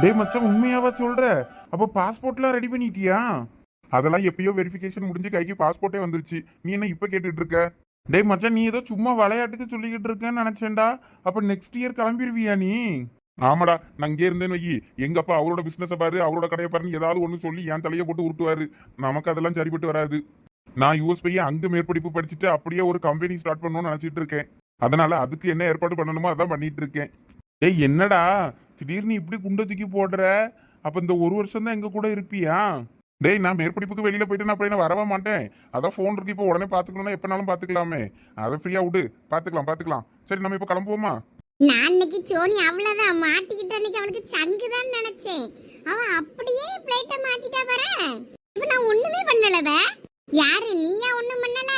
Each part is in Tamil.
டேய் மச்சான் உண்மையாவா சொல்ற? அப்போ பாஸ்போர்ட்லாம் ரெடி பண்ணிட்டியா? அதெல்லாம் எப்பயோ வெரிஃபிகேஷன் முடிஞ்சு கைக்கு பாஸ்போர்ட்டே வந்துருச்சு. நீ என்ன இப்போ கேட்டுட்டு இருக்க? டேய் மச்சான் நீ ஏதோ சும்மா விளையாட்டுக்கு சொல்லிக்கிட்டு இருக்கேன்னு நினைச்சேன்டா. அப்ப நெக்ஸ்ட் இயர் கிளம்பிடுவியா நீ? ஆமாடா நான் இங்கே இருந்தேன்னு வை எங்க அப்பா அவரோட பிசினஸ் பாரு அவரோட கடையை பாருன்னு ஏதாவது ஒண்ணு சொல்லி என் தலையை போட்டு உருட்டுவாரு. நமக்கு அதெல்லாம் சரிப்பட்டு வராது. நான் யூஎஸ் போய் அங்க மேற்படிப்பு படிச்சுட்டு அப்படியே ஒரு கம்பெனி ஸ்டார்ட் பண்ணணும்னு நினைச்சிட்டு இருக்கேன். அதனால அதுக்கு என்ன ஏற்பாடு பண்ணணுமோ அதான் பண்ணிட்டு இருக்கேன். டேய் என்னடா? திடீர்னு இப்படி குண்டை தூக்கி போடுற? அப்ப இந்த ஒரு வருஷம் தான் எங்க கூட இருப்பியா? டேய் நான் மேற்படிப்புக்கு வெளியில போயிட்டு நான் அப்படியே வரவே மாட்டேன்? அதான் ஃபோன் இருக்கு இப்போ உடனே பாத்துக்கணும்னா எப்பனாலும் பாத்துக்கலாமே. அதை ஃப்ரீயா விடு. பாத்துக்கலாம் பாத்துக்கலாம். சரி நம்ம இப்போ கிளம்புவோமா? நான் இன்னைக்கு சோனி அவ்வளவுதான் மாட்டிக்கிட்ட அன்னைக்கு அவளுக்கு சங்கு தான் நினைச்சேன். அவ அப்படியே பிளேட்டை மாட்டிட்டா பாரு இப்ப நான் ஒண்ணுமே பண்ணலவ யாரு நீயா ஒண்ணும் பண்ணல?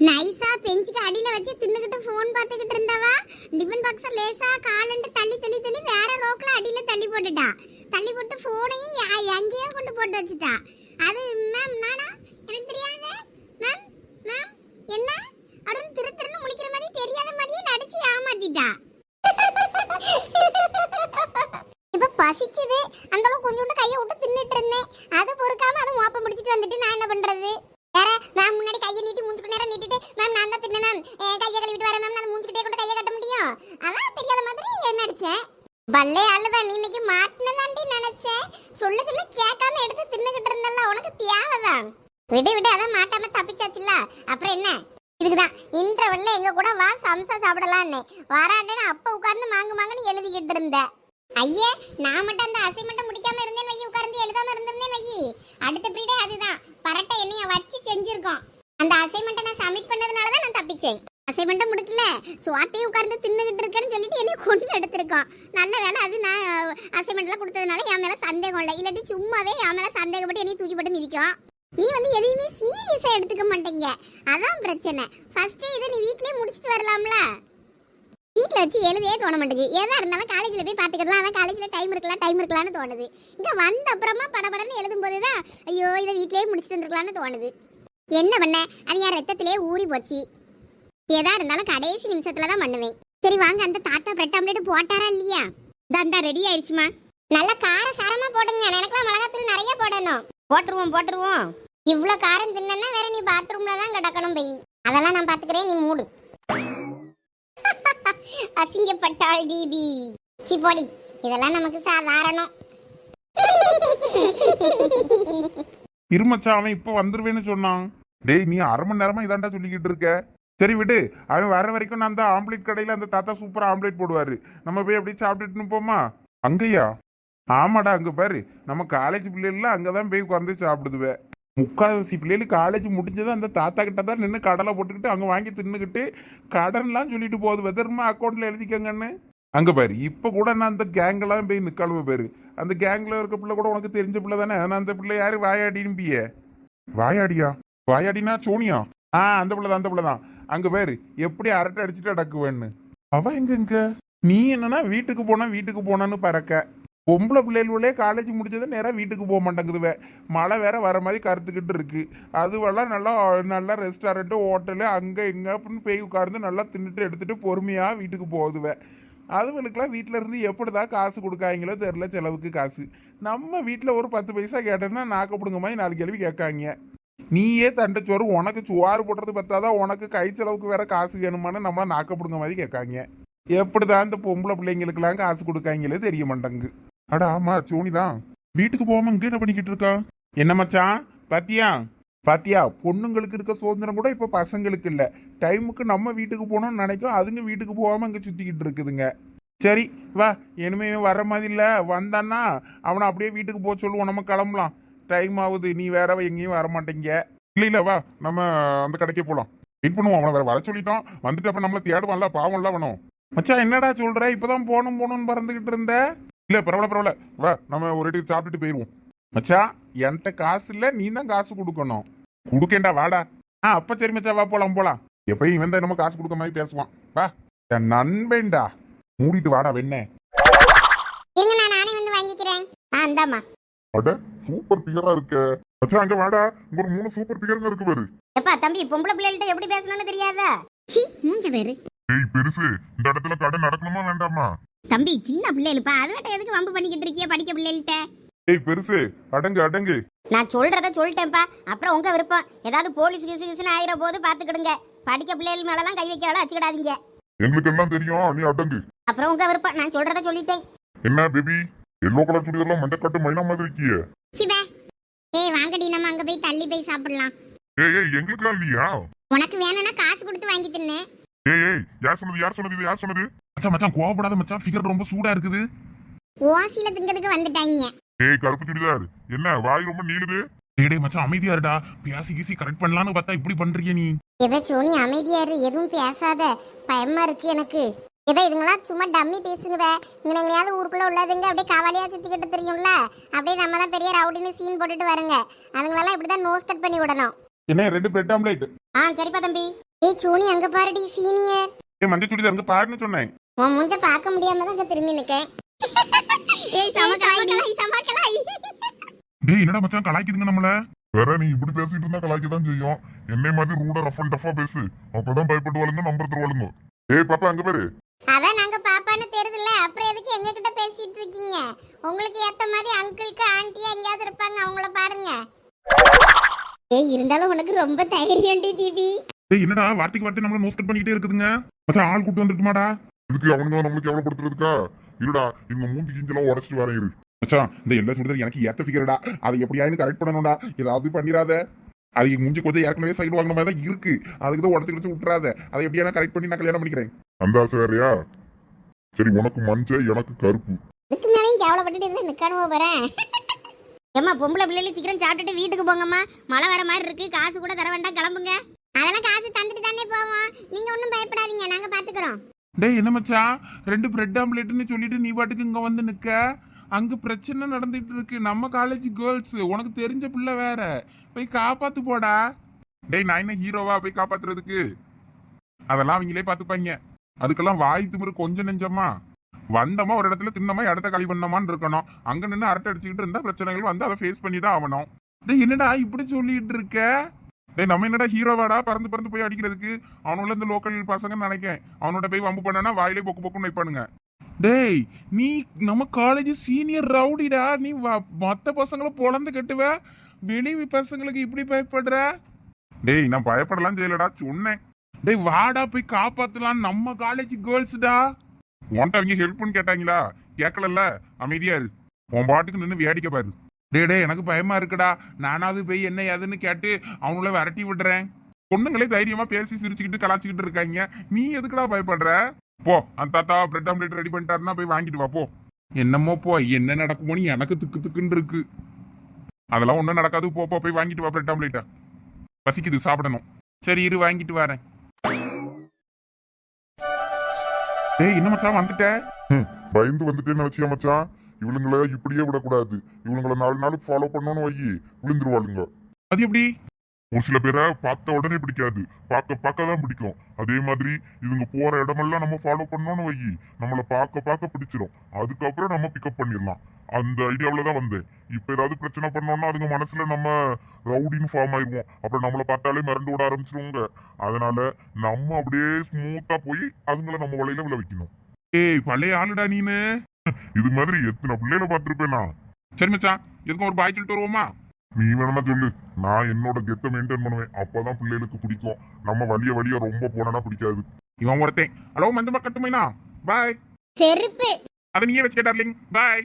நைஸா பெஞ்சுக்கு அடியில வச்சு தின்னுகிட்டு ஃபோன் பார்த்துக்கிட்டு இருந்தவா? டிஃபன் பாக்ஸ லேசா காலண்டு தள்ளி தள்ளி தள்ளி வேற ரோக்ல அடியில தள்ளி போட்டுட்டா. தள்ளி போட்டு போனையும் எங்கேயோ கொண்டு போட்டு வச்சுட்டா. அது மேம் நானா? எனக்கு தெரியாது. மேம் மேம் என்ன? அப்படின்னு திரு திருன்னு முழிக்கிற மாதிரி தெரியாத மாதிரியே நடிச்சு ஏமாத்திட்டா இப்ப பசிச்சது அந்த அளவுக்கு கொஞ்சோண்டு கையை விட்டு தின்னுட்டு இருந்தேன் அது பொறுக்காம அது மோப்பம் பிடிச்சிட்டு வந்துட்டு நான் என்ன பண்றது வேற மேம் முன்னாடி கையை நீட்டி மூஞ்சுக்கு நேரம் நீட்டிட்டு மேம் நான் தான் தின்னேன் மேம் என் கையை கழுவிட்டு வரேன் மேம் நான் மூஞ்சுக்கிட்டே கூட கையை கட்ட முடியும் அதான் தெரியாத மாதிரி நடிச்சேன் பல்லே அழுதான் நீ இன்னைக்கு மாட்டினதாண்டி நினைச்சேன் சொல்ல சொல்ல கேட்காம எடுத்து தின்னுகிட்டு இருந்தல்ல உனக்கு தேவைதான் விடு விடு அதான் மாட்டாம தப்பிச்சாச்சுல்ல. அப்புறம் என்ன? இதுக்குதான். இன்டர்வெல்ல எங்க கூட வா சம்சா சாப்பிடலான்னு. வராண்டேன்னு அப்ப உட்கார்ந்து மாங்கு மாங்குன்னு எழுதிக்கிட்டு இருந்த. ஐயே நான் மட்டும் அந்த அசைன்மெண்ட் முடிக்காம இருந்தேன் வையி உட்கார்ந்து எழுதாம இருந்திருந்தேன் வையி அடுத்த பீரியடே அதுதான். பரட்டை என்னைய வச்சு செஞ்சிருக்கோம். அந்த அசைன்மெண்ட்டை நான் சப்மிட் பண்ணதுனால தான் நான் தப்பிச்சேன். அசைன்மெண்ட்டை முடிக்கல. சுவாத்தையும் உட்கார்ந்து தின்னுகிட்டு இருக்கேன்னு சொல்லிட்டு என்னை கொண்டு எடுத்திருக்கோம் நல்ல வேலை அது நான் அசைன்மெண்ட்லாம் கொடுத்ததுனால என் மேலே சந்தேகம் இல்லை. இல்லாட்டி சும்மாவே என் மேலே சந்தேகப்பட்டு என்னைய தூக்கி போட்டு மிதிக்கும் நீ வந்து எதையுமே சீரியஸா எடுத்துக்க மாட்டீங்க. அதான் பிரச்சனை. ஃபர்ஸ்ட் இதை நீ வீட்லயே முடிச்சிட்டு வரலாம்ல. வீட்டில் வச்சு எழுதவே தோண மாட்டேங்குது. எதாக இருந்தாலும் காலேஜில் போய் பார்த்துக்கலாம் ஆனால் காலேஜில் டைம் இருக்கலாம் டைம் இருக்கலாம்னு தோணுது. இங்கே வந்த அப்புறமா படபடன்னு எழுதும் போதுதான் ஐயோ இதை வீட்டிலேயே முடிச்சிட்டு வந்துருக்கலாம்னு தோணுது. என்ன பண்ண? அது என் ரத்தத்திலே ஊறி போச்சு. எதாக இருந்தாலும் கடைசி நிமிஷத்தில் தான் பண்ணுவேன். சரி வாங்க அந்த தாத்தா பிரெட் போட்டாரா இல்லையா? தந்தா ரெடி ஆயிடுச்சுமா. நல்லா கார சாரமாக போடுங்க. எனக்குலாம் மிளகாத்தூள் நிறைய போடணும். போட்டுருவோம் போட்டுருவோம். இவ்வளோ காரம் தின்னா வேற நீ பாத்ரூம்ல தான் கிடக்கணும் போய் அதெல்லாம் நான் பாத்துக்கிறேன் நீ மூடு. அசிங்கப்பட்டாள் டிபி. சிப்போடி இதெல்லாம் நமக்கு சாதாரணம். இருமச்சான் அவன் இப்போ வந்துருவேன்னு சொன்னான். டேய் நீ அரை மணி நேரமா இதாண்டா சொல்லிக்கிட்டு இருக்க. சரி விடு அவன் வர வரைக்கும் நான் அந்த ஆம்லேட் கடையில அந்த தாத்தா சூப்பரா ஆம்லேட் போடுவாரு. நம்ம போய் அப்படியே சாப்பிட்டுட்டு போமா அங்கேயா? ஆமாடா அங்க பாரு. நம்ம காலேஜ் பிள்ளைகள்லாம் அங்கதான் போய் உட்காந்து சாப்பிடுதுவே. முக்கால்வாசி பிள்ளைகள் காலேஜ் முடிஞ்சது அந்த தாத்தா கிட்ட தான் நின்று கடலை போட்டுக்கிட்டு அங்கே வாங்கி தின்னுக்கிட்டு கடன்லாம் சொல்லிட்டு போகுது. வெதர்மா அக்கௌண்ட்ல எழுதிக்கங்கன்னு. அங்கே பாரு இப்போ கூட நான் அந்த கேங்கெல்லாம் போய் நிக்காலுவ பேர். அந்த கேங்கில் இருக்க பிள்ளை கூட உனக்கு தெரிஞ்ச பிள்ளை தானே? நான் அந்த பிள்ளை யார்? வாயாடின்னு பிய. வாயாடியா? வாயாடினா சோனியா? ஆ அந்த பிள்ளை தான் அந்த பிள்ளை தான். அங்கே பேர் எப்படி அரட்டை அடிச்சுட்டு அடக்குவேன்னு அவ எங்க இங்க? நீ என்னன்னா வீட்டுக்கு போனா வீட்டுக்கு போனான்னு பறக்க. பொம்பளை பிள்ளைகளே காலேஜ் முடிச்சது நேராக வீட்டுக்கு போக மாட்டேங்குதுவே. மழை வேற வர மாதிரி கருத்துக்கிட்டு இருக்கு. அதுவெல்லாம் நல்லா நல்லா ரெஸ்டாரண்ட்டு ஹோட்டலு அங்கே இங்கே அப்படின்னு போய் உட்கார்ந்து நல்லா தின்னுட்டு எடுத்துட்டு பொறுமையாக வீட்டுக்கு போகுதுவேன் அதுகளுக்கெல்லாம் வீட்டில் இருந்து எப்படிதான் காசு கொடுக்காங்களோ தெரில செலவுக்கு காசு. நம்ம வீட்டில் ஒரு பத்து பைசா கேட்டேன்னா நாக்கப்படுங்க மாதிரி நாலு கேள்வி கேட்காங்க நீயே தண்டச்சோறு உனக்கு சுவாறு போடுறது பத்தாதான் உனக்கு கை செலவுக்கு வேற காசு வேணுமான்னு நம்ம நாக்கப்படுங்க மாதிரி கேட்காங்க எப்படிதான் இந்த பொம்பளை பிள்ளைங்களுக்கெல்லாம் காசு கொடுக்காங்களே தெரிய மாட்டேங்குது. அட ஆமா சோனிதான் வீட்டுக்கு போகாம இங்கே என்ன பண்ணிக்கிட்டு இருக்கா? என்ன மச்சான்? பாத்தியா? பாத்தியா பொண்ணுங்களுக்கு இருக்க சுதந்திரம் கூட இப்ப பசங்களுக்கு இல்ல. டைமுக்கு நம்ம வீட்டுக்கு போகணும்னு நினைக்கும் அதுங்க வீட்டுக்கு போகாம இங்க சுத்திக்கிட்டு இருக்குதுங்க. சரி வா இனிமே வர மாதிரி இல்ல. வந்தான்னா அவனை அப்படியே வீட்டுக்கு போக சொல்லுவோம். நம்ம கிளம்பலாம். டைம் ஆகுது நீ வேற எங்கேயும் வர மாட்டேங்க. இல்ல இல்ல வா நம்ம அந்த கடைக்கே போலாம். வெயிட் பண்ணுவோம். அவனை வேற வர சொல்லிட்டோம். வந்துட்டு அப்ப நம்மள தேடுவான்ல பாவம்ல வேணும் மச்சா என்னடா சொல்ற? இப்பதான் போகணும் போகணும்னு பறந்துகிட்டு இருந்த. இல்ல பரவாயில்ல பரவாயில்ல. வா நம்ம ஒரு இடத்துக்கு சாப்பிட்டுட்டு போயிருவோம். மச்சான் என்கிட்ட காசு இல்ல நீ தான் காசு கொடுக்கணும். கொடுக்கேண்டா வாடா. ஆ அப்ப சரி மச்சான் வா போலாம் போலாம். எப்பயும் இவன் தான் நம்ம காசு கொடுக்க மாதிரி பேசுவான். வா. என் நண்பேண்டா மூடிட்டு வாடா வெண்ணே. இருங்க நான் நானே வந்து வாங்கிக்கிறேன். ஆ இந்தாம்மா. அட சூப்பர் பிகரா இருக்க. மச்சான் அங்க வாடா. இங்க ஒரு மூணு சூப்பர் பிகருங்க இருக்கு பாரு. எப்பா தம்பி பொம்பளை பிள்ளைகள்ட்ட எப்படி பேசணும்னு தெரியாதா? சி மூஞ்ச பேரு ஏய் பெருசு இந்த இடத்துல கடை நடக்கணுமா வேண்டாமா? தம்பி சின்ன பிள்ளைகளுப்பா. அதுவட்ட எதுக்கு வம்பு பண்ணிக்கிட்டு இருக்கிய படிக்க பிள்ளைகள்கிட்ட ஏய் பெருசு அடங்கு அடங்கு. நான் சொல்றத சொல்லிட்டேன்ப்பா. அப்புறம் உங்க விருப்பம். ஏதாவது போலீஸ் கிசு கிசுன்னு ஆயிர போது பாத்துக்கிடுங்க. படிக்க பிள்ளைகள் மேலலாம் கை வைக்க வச்சுக்கிடாதீங்க. எங்களுக்கு எல்லாம் தெரியும் நீ அடங்கு. அப்புறம் உங்க விருப்பம். நான் சொல்றத சொல்லிட்டேன். என்ன பேபி? எல்லோ கலர் சுடிதார்லாம் மஞ்சக்காட்டு மைனா மாதிரி இருக்கியே. சிவா. ஏய் வாங்கடி நம்ம அங்க போய் தள்ளி போய் சாப்பிடலாம். ஏய் ஏய் எங்களுக்குலாம் இல்லையா? உனக்கு வேணும்னா காசு கொடுத்து வாங்கி தின்னு. ஏய் ஏய் யார் சொன்னது யார் சொன்னது இது யார் சொன்னது? மச்சான் மச்சான் கோவப்படாத மச்சான் ஃபிகர் ரொம்ப சூடா இருக்குது. ஓசில திங்கிறதுக்கு வந்துட்டாங்க. ஏய் கருப்பு சுடிதார். என்ன வாய் ரொம்ப நீளுது? டேய் டேய் மச்சான் அமைதியா இருடா. பேசி கீசி கரெக்ட் பண்ணலாம்னு பார்த்தா இப்படி பண்றிய நீ. இவ சோனி அமைதியா இரு. எதுவும் பேசாத. பயமா இருக்கு எனக்கு. இவ இதுங்களா சும்மா டம்மி பேசுங்கவே. இங்க எங்கேயாவது ஊருக்குள்ள உள்ளதுங்க. அப்படியே காவாலியா சுத்திக்கிட்டு தெரியும்ல. அப்படியே நம்ம தான் பெரிய ரவுடின்னு சீன் போட்டுட்டு வருங்க. அதுங்களெல்லாம் இப்படிதான் நோஸ் கட் பண்ணி விடணும். என்ன ரெண்டு பிரெட் ஆம்லேட் ஆ சரிப்பா தம்பி. ஏய் சோனி அங்க பாருடி சீனியர். ஏய் மஞ்சள் சுடிதார் அங்க பாருன்னு சொன்னேன். உன் மூஞ்ச பார்க்க முடியாம தான் இங்க திரும்பி நிக்கேன். ஏய் சமக்கலாய் சமக்கலாய் டேய் என்னடா மச்சான் கலாய்க்குதுங்க நம்மள? வேற நீ இப்படி பேசிட்டு இருந்தா கலாய்க்க தான் செய்யும். என்னை மாதிரி ரூடா ரஃப் அண்ட் டஃபா பேசு. அப்பதான் பயப்பட்டு வளர்ந்து நம்பர் தருவாளுங்க ஏய் பாப்பா அங்க பாரு. அதான் நாங்க பாப்பான்னு தெரியுதுல்ல அப்புறம் எதுக்கு எங்க கிட்ட பேசிட்டு இருக்கீங்க? உங்களுக்கு ஏத்த மாதிரி அங்கிளுக்கு ஆன்ட்டியா எங்கேயாவது இருப்பாங்க. அவங்கள பாருங்க. ஏய் இருந்தாலும் உனக்கு ரொம்ப தைரியம் டி டிவி டேய் என்னடா வார்த்தைக்கு வார்த்தை நம்மள நோஸ் கட் பண்ணிக்கிட்டே இருக்குதுங்க? மச்சான் ஆள் கூட்டு வந்துட்டுமாடா இதுக்கு அவனுங்க நம்மளுக்கு எவ்வளவு கொடுத்துருக்கா இருடா இவங்க மூஞ்சி கிஞ்செல்லாம் உடச்சிட்டு வரேன் இரு. மச்சான் இந்த எல்லா சுடிதார் எனக்கு ஏத்த ஃபிகர்டா அதை எப்படியாவது கரெக்ட் பண்ணணும்டா. ஏதாவது பண்ணிடாத. அது மூஞ்சி கொஞ்சம் ஏற்கனவே சைடு வாங்கின மாதிரி தான் இருக்கு. அதுக்கு தான் உடச்சு கிடச்சு விட்டுறாத. அதை எப்படியா கரெக்ட் பண்ணி நான் கல்யாணம் பண்ணிக்கிறேன்? அந்த ஆசை வேறயா? சரி உனக்கு மஞ்சள் எனக்கு கருப்பு. இதுக்கு மேலேயும் கேவலப்பட்டுட்டு இதுல நிக்கணும் போறேன் ஏம்மா பொம்பளை பிள்ளைகள் சீக்கிரம் சாப்பிட்டுட்டு வீட்டுக்கு போங்கம்மா. மழை வர மாதிரி இருக்கு. காசு கூட தர வேண்டாம் கிளம்புங்க. அதெல்லாம் காசு தந்துட்டு தானே போவோம். நீங்க ஒன்றும் பயப்படாதீங்க நாங்க பாத்துக்கிறோம். டேய் என்ன மச்சான்? ரெண்டு பிரெட் ஆம்லேட்னு சொல்லிட்டு நீ பாட்டுக்கு இங்க வந்து நிக்க? அங்க பிரச்சனை நடந்துட்டு இருக்கு. நம்ம காலேஜ் கேர்ள்ஸ் உனக்கு தெரிஞ்ச பிள்ளை வேற. போய் காப்பாத்து போடா. டேய் நான் என்ன ஹீரோவா போய் காப்பாத்துறதுக்கு. அதெல்லாம் அவங்களே பாத்துப்பாங்க. அதுக்கெல்லாம் வாய் திமிரு கொஞ்சம் நெஞ்சமா வந்தோமா ஒரு இடத்துல தின்னமா இடத்த கழி பண்ணமான்னு இருக்கணும். அங்க நின்று அரட்டை அடிச்சுக்கிட்டு இருந்தா பிரச்சனைகள் வந்து அதை ஃபேஸ் பண்ணி தான் ஆகணும். டேய் என்னடா இப்படி சொல்லிட்டு இருக்க? டேய் நம்ம என்னடா ஹீரோவாடா பறந்து பறந்து போய் அடிக்கிறதுக்கு? அவனுள்ள இந்த லோக்கல் பசங்க நினைக்கேன் அவனோட போய் வம்பு பண்ணனா வாயிலே பொக்கு பொக்குன்னு வைப்பானுங்க. டேய் நீ நம்ம காலேஜ் சீனியர் ரவுடிடா. நீ வ- பசங்களை பொழந்து கட்டுவ? வெளி பசங்களுக்கு இப்படி பயப்படுற? டேய் நான் பயப்படலாம் செய்யலடா சொன்னேன். டேய் வாடா போய் காப்பாத்தலாம். நம்ம காலேஜ் கேர்ள்ஸ்டா உன்ட்ட அவங்க ஹெல்ப்னு கேட்டாங்களா? கேட்கலல்ல? அமைதியா இரு. உன் பாட்டுக்கு நின்று வேடிக்கை பாரு. டே எனக்கு பயமா இருக்குடா. நானாவது போய் என்ன ஏதுன்னு கேட்டு அவங்கள விரட்டி விடுறேன். பொண்ணுங்களே தைரியமா பேசி சிரிச்சுக்கிட்டு கலாச்சிக்கிட்டு இருக்காங்க. நீ எதுக்குடா பயப்படுற? போ அந்த தாத்தா பிரெட் ஆம்லேட் ரெடி பண்ணிட்டாருன்னா போய் வாங்கிட்டு வா போ. என்னமோ போ என்ன நடக்குமோன்னு எனக்கு திக்கு திக்குன்னு இருக்கு. அதெல்லாம் ஒன்றும் நடக்காது. போ போய் வாங்கிட்டு வா பிரெட் ஆம்லேட்டா பசிக்குது சாப்பிடணும். சரி இரு வாங்கிட்டு வரேன். ஏய் என்ன மச்சான் வந்துட்டேன் பயந்து வந்துட்டேன்னு நினைச்சியா மச்சான்? இவளுங்கள இப்படியே விடக்கூடாது. இவளுங்கள நாலு நாள் ஃபாலோ பண்ணணும்னு வை விழுந்துருவாளுங்க. அது எப்படி? ஒரு சில பேரை பார்த்த உடனே பிடிக்காது. பார்க்க பார்க்க தான் பிடிக்கும். அதே மாதிரி இவங்க போற இடமெல்லாம் நம்ம ஃபாலோ பண்ணோம்னு வை நம்மளை பார்க்க பார்க்க பிடிச்சிடும் அதுக்கப்புறம் நம்ம பிக்கப் பண்ணிடலாம். அந்த ஐடியாவில் தான் வந்தேன். இப்போ ஏதாவது பிரச்சனை பண்ணோம்னா அதுங்க மனசுல நம்ம ரவுடின்னு ஃபார்ம் ஆயிடுவோம். அப்புறம் நம்மளை பார்த்தாலே மிரண்டு விட ஆரம்பிச்சிருவாங்க. அதனால நம்ம அப்படியே ஸ்மூத்தா போய் அதுங்கள நம்ம வலையில விழ வைக்கணும். ஏய் பழைய ஆளுடா நீனு. இது மாதிரி எத்தனை பிள்ளைகளை பார்த்துருப்பேன்? நான் சரி மச்சான் எதுக்கும் ஒரு பாய் சொல்லிட்டு வருவோமா? நீ வேணும்னா சொல்லு. நான் என்னோட கெத்தை மெயின்டைன் பண்ணுவேன். அப்பதான் பிள்ளைகளுக்கு பிடிக்கும். நம்ம வழிய வழிய ரொம்ப போனா பிடிக்காது. இவன் ஒருத்தன். ஹலோ மந்தமா கட்டுமைனா பாய் செருப்பு. அதை நீயே வச்சுக்க டார்லிங் பாய்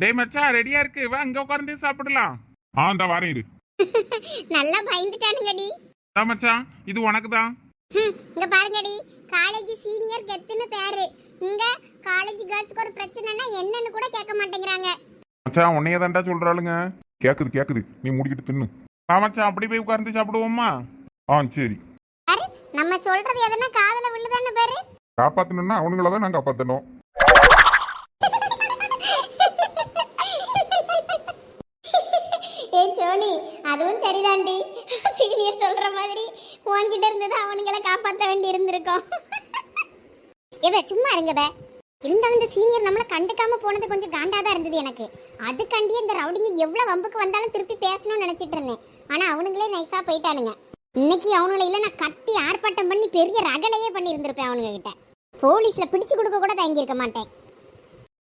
டேய் மச்சான் ரெடியா இருக்கு. வா இங்க உட்கார்ந்து சாப்பிடலாம். ஆ இந்த வாரேன் இரு. நல்லா பயந்துட்டானுங்கடி. தான் மச்சான் இது உனக்கு தான் இங்க பாருங்கடி. காலேஜ் சீனியர் கெத்துன்னு பேரு. இங்க காலேஜ் கேர்ள்ஸ்க்கு ஒரு பிரச்சனைனா என்னன்னு கூட கேட்க மாட்டேங்கிறாங்க. மச்சான் உன்னைய தான்டா சொல்றாளுங்க. கேக்குது கேக்குது. நீ முடிக்கிட்டு தின்னு. மச்சான் அப்படி போய் உட்கார்ந்து சாப்பிடுவோமா? ஆ சரி. பாரு நம்ம சொல்றது எதனா காதுல விழுதான்னு பாரு? காப்பாத்தணும்னா அவனுங்கள தான் நான் காப்பாத்தணும். ஏய் சோனி அதுவும் சரிதான்டி. சீனியர் சொல்ற மாதிரி உன்கிட்ட இருந்தது அவனுங்கள காப்பாத்த வேண்டி இருந்திருக்கும். இவ சும்மா இருங்க பே. இருந்தாலும் இந்த சீனியர் நம்மளை கண்டுக்காம போனது கொஞ்சம் காண்டாதான் இருந்தது எனக்கு. அதுக்காண்டி இந்த ரவுடிங்க எவ்வளவு வம்புக்கு வந்தாலும் திருப்பி பேசணும்னு நினைச்சிட்டு இருந்தேன். ஆனா அவனுங்களே நைஸா போயிட்டானுங்க. இன்னைக்கு அவனுங்களை இல்லை நான் கத்தி ஆர்ப்பாட்டம் பண்ணி பெரிய ரகலையே பண்ணி இருந்திருப்பேன் அவனுங்க கிட்ட போலீஸ்ல பிடிச்சு கொடுக்க கூட தயங்கியிருக்க மாட்டேன்.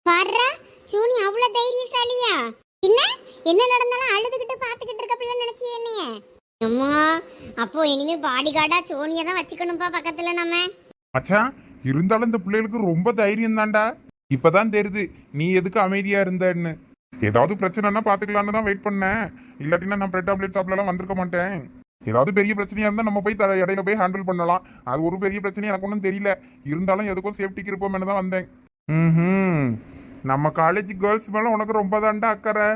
பாடுறா சூனி அவ்வளவு தைரியசாலியா? என்ன? என்ன நடந்தாலும் அழுதுகிட்டு பாத்துக்கிட்டு இருக்க பிள்ளை நினைச்சி என்னையே? அம்மா அப்போ இனிமே பாடி கார்டா சோனியை தான் வச்சுக்கணும்பா பக்கத்துல நம்ம. மச்சான் இருந்தாலும் இந்த பிள்ளைகளுக்கு ரொம்ப தைரியம் தான்டா. இப்பதான் தெரியுது நீ எதுக்கு அமைதியா இருந்தன்னு. ஏதாவது பிரச்சனைனா பாத்துக்கலான்னு தான் வெயிட் பண்ணேன். இல்லாட்டினா நான் பிரெட் ஆம்லெட் சாப்பிடலாம் வந்திருக்க மாட்டேன். ஏதாவது பெரிய பிரச்சனையா இருந்தா நம்ம போய் த- இடையில போய் ஹேண்டில் பண்ணலாம். அது ஒரு பெரிய பிரச்சனை எனக்கு ஒன்றும் தெரியல. இருந்தாலும் எதுக்கும் சேஃப்டிக்கு இருப்போம்னு தான் வந்தேன். ம் நம்ம காலேஜ் கேர்ள்ஸ் மேலே உனக்கு ரொம்ப தாண்டா அக்கறை.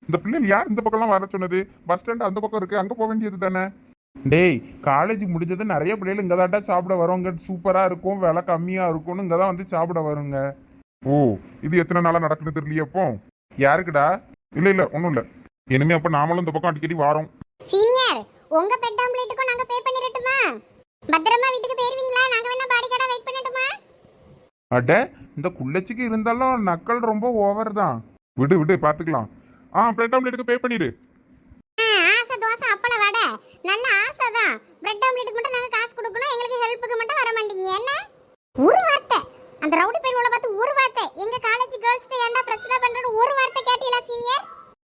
இந்த பிள்ளைகள் யார் இந்த பக்கம்லாம் வர சொன்னது? பஸ் ஸ்டாண்ட் அந்த பக்கம் இருக்கு அங்கே போக வேண்டியது தானே? டேய் காலேஜ் முடிஞ்சது நிறைய பிள்ளைகள் இங்கே தாண்டா சாப்பிட வருவாங்க. சூப்பராக இருக்கும் விலை கம்மியாக இருக்கும்னு இங்கே தான் வந்து சாப்பிட வருங்க. ஓ இது எத்தனை நாளாக நடக்குது தெரியலையே அப்போ? யாருக்குடா? இல்லை இல்லை ஒன்றும் இல்லை. இனிமே அப்போ நாமளும் இந்த பக்கம் அடிக்கடி வாரோம். சீனியர் உங்க பெட் ஆம்லேட்டுக்கும் நாங்க பே பண்ணிரட்டுமா பத்திரமா வீட்டுக்கு போயிருவீங்களா? நாங்க வேணா பாடி கார்டா வெயிட் பண்ணட்டுமா? அட இந்த குள்ளச்சிக்கு இருந்தாலும் நக்கல் ரொம்ப ஓவர் தான். விடு விடு பார்த்துக்கலாம். ஆ பிளேட் ஆம்லேட்டுக்கு பே பண்ணிடு ஆ, ஆசை தோசை அப்பள வடை நல்ல ஆசை தான் பிரெட் ஆம்லெட்டுக்கு மட்டும் நாங்கள் காசு கொடுக்கணும் எங்களுக்கு ஹெல்ப்புக்கு மட்டும் வர மாட்டீங்க. என்ன? ஒரு வார்த்தை. அந்த ரவுடி உள்ள பார்த்து ஒரு வார்த்தை. எங்க காலேஜ் கேர்ள்ஸ்ட்ட ஏன்டா பிரச்சனை பண்றன்னு ஒரு வார்த்தை கேட்டீங்களா சீனியர்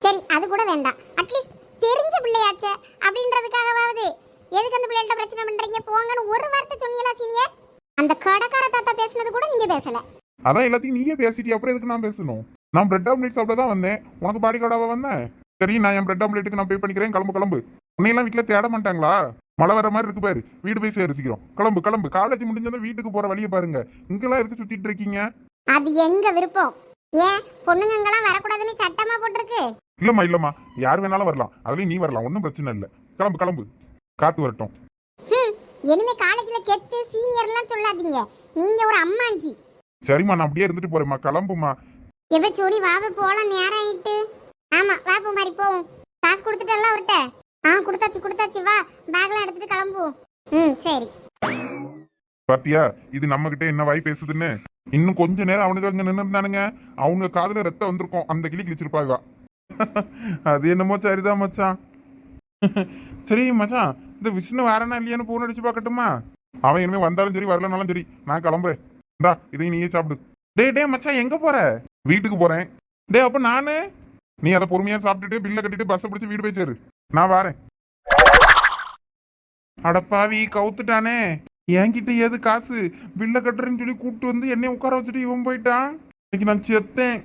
சரி அது கூட வேண்டாம். அட்லீஸ்ட் தெரிஞ்ச பிள்ளையாச்சே அப்படின்றதுக்காகவாவது. எதுக்கு அந்த பிள்ளைகிட்ட பிரச்சனை பண்றீங்க? போங்கன்னு ஒரு வார்த்தை சொன்னீங்களா சீனியர் அந்த கடைக்கார தாத்தா பேசுனது கூட நீங்க பேசல. அதான் எல்லாத்தையும் நீயே பேசிட்டி அப்புறம் எதுக்கு நான் பேசணும்? நான் பிரெட் ஆம்லெட் சாப்பிட தான் வந்தேன். உனக்கு பாடி கார்டாவா வந்தேன்? சரி நான் என் பிரெட் ஆம்லெட்டுக்கு நான் பே பண்ணிக்கிறேன். கிளம்பு கிளம்பு. உன்னையெல்லாம் வீட்டில் தேட மாட்டாங்களா? மழை வர மாதிரி இருக்கு பாரு. வீடு போய் சேரு சீக்கிரம். கிளம்பு கிளம்பு. காலேஜ் முடிஞ்சதும் வீட்டுக்கு போற வழியை பாருங்க. இங்கெல்லாம் எதுக்கு சுத்திட்டு இருக்கீங்க? அது எங்க விருப்பம்? ஏன்? பொண்ணுங்கங்கெல்லாம் வரக்கூடாதுன்னு சட்டமா போட்டிருக்கு? இல்லம்மா இல்லம்மா. யார் வேணாலும் வரலாம். அதுலயும் நீ வரலாம். ஒன்றும் பிரச்சனை இல்லை. கிளம்பு கிளம்பு. காத்து வரட்டும். இனிமே காலேஜ்ல கெத்து சீனியர்லாம் சொல்லாதீங்க. நீங்க ஒரு அம்மாஞ்சி. சரிம்மா நான் அப்படியே இருந்துட்டு போறேம்மா. கிளம்புமா எப்ப சோடி வாவ போலாம். நேரம் ஆயிட்டு. ஆமா வா பூமாரி போவோம். காசு கொடுத்துட்டல்ல அவர்கிட்ட ஆ கொடுத்தாச்சு கொடுத்தாச்சு. வா பேக்லாம் எடுத்துட்டு கிளம்புவோம் ம் சரி. பாத்தியா இது நம்ம கிட்ட என்ன வாய் பேசுதுன்னு? இன்னும் கொஞ்ச நேரம் அவனுக்கு அங்க நின்று இருந்தானுங்க அவங்க காதுல ரத்தம் வந்திருக்கும். அந்த கிளி கிழிச்சிருப்பாங்க அது என்னமோ சரிதான் மச்சான். சரி மச்சான் இந்த விஷ்ணு வேறனா இல்லையான்னு போன் அடிச்சு பார்க்கட்டுமா? அவன் இனிமே வந்தாலும் சரி வரலனாலும் சரி நான் கிளம்புறேன். இந்தா இதையும் நீயே சாப்பிடு. டே டே மச்சான் எங்க போற? வீட்டுக்கு போறேன். டே அப்ப நானு? நீ அதை பொறுமையா சாப்பிட்டுட்டு பில்லை கட்டிட்டு பஸ்ஸை பிடிச்சி வீடு போய் சேரு. நான் வரேன். அடப்பாவி கவுத்துட்டானே. என்கிட்ட ஏது காசு? பில்ல கட்டுறேன்னு சொல்லி கூப்பிட்டு வந்து என்னை உட்கார வச்சுட்டு இவன் போயிட்டான். இன்னைக்கு நான் செத்தேன்.